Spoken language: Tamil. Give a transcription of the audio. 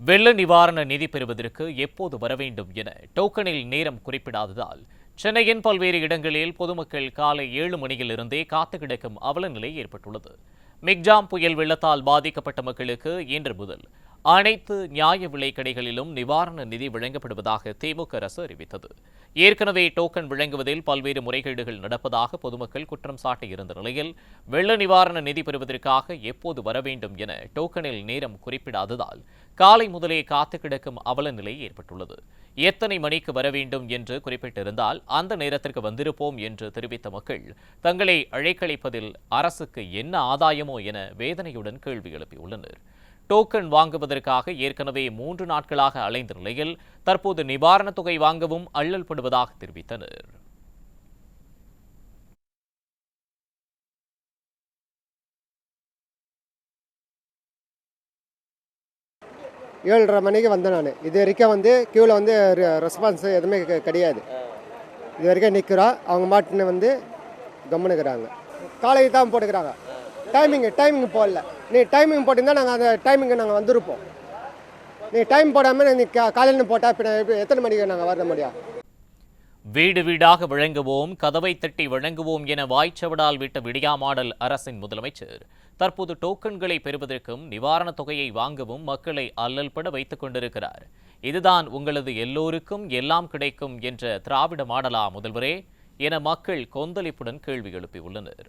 வெள்ள நிவாரண நிதி பெறுவதற்கு எப்போது வர வேண்டும் என டோக்கனில் நேரம் குறிப்பிடாததால் சென்னையின் பல்வேறு இடங்களில் பொதுமக்கள் காலை ஏழு மணியிலிருந்தே காத்து கிடக்கும் அவல நிலை ஏற்பட்டுள்ளது. மிக்ஜாம் புயல் வெள்ளத்தால் பாதிக்கப்பட்ட மக்களுக்கு இன்று முதல் அனைத்து நியாய விலை கடைகளிலும் நிவாரண நிதி வழங்கப்படுவதாக திமுக அரசு அறிவித்தது. ஏற்கனவே டோக்கன் வழங்குவதில் பல்வேறு முறைகேடுகள் நடப்பதாக பொதுமக்கள் குற்றம் சாட்டியிருந்த நிலையில் வெள்ள நிவாரண நிதி பெறுவதற்காக எப்போது வர வேண்டும் என டோக்கனில் நேரம் குறிப்பிடாததால் காலை முதலே காத்து கிடக்கும் அவல நிலை ஏற்பட்டுள்ளது. எத்தனை மணிக்கு வர வேண்டும் என்று குறிப்பிட்டிருந்தால் அந்த நேரத்திற்கு வந்திருப்போம் என்று தெரிவித்த மக்கள் தங்களை அழைக்கழிப்பதில் அரசுக்கு என்ன ஆதாயம் என வேதனையுடன் கேள்வி எழுப்பியுள்ளனர் டோக்கன் வாங்குவதற்காக ஏற்கனவே மூன்று நாட்களாக அலைந்த நிலையில் தற்போது நிவாரணத் தொகை வாங்கவும் அள்ளல் படுவதாக தெரிவித்தனர். ஏழரை மணிக்கு வந்தேன் நான். இது வரைக்கும் வந்து க்யூவில் வந்து ரெஸ்பான்ஸ் எதுவுமே கிடையாது. இது வரைக்கும் நிற்கிறோம் அவங்க மாட்டுன்னு வந்து கம்முனுக்கிறாங்க காலையில் தான் போட்டுக்கிறாங்க. டைமிங் டைமிங் போடல. நீ டைமிங் போட்டிருந்தா நாங்கள் அந்த டைமிங்கு நாங்கள் வந்திருப்போம். நீ டைம் போடாமல் நீ காலையில் போட்டால் பின்ன எத்தனை மணிக்கு நாங்கள் வர முடியும்? வீடு வீடாக வழங்குவோம் கதவை தட்டி வழங்குவோம் என வாய்ச்சவடால் விட்ட விடியாமாடல் அரசின் முதலமைச்சர். தற்போது டோக்கன்களை பெறுவதற்கும் நிவாரணத் தொகையை வாங்கவும் மக்களை அல்லல்பட வைத்துக் கொண்டிருக்கிறார். இதுதான் உங்களது எல்லோருக்கும் எல்லாம் கிடைக்கும் என்ற திராவிட மாடலா முதல்வரே என மக்கள் கொந்தளிப்புடன் கேள்வி எழுப்பியுள்ளனர்.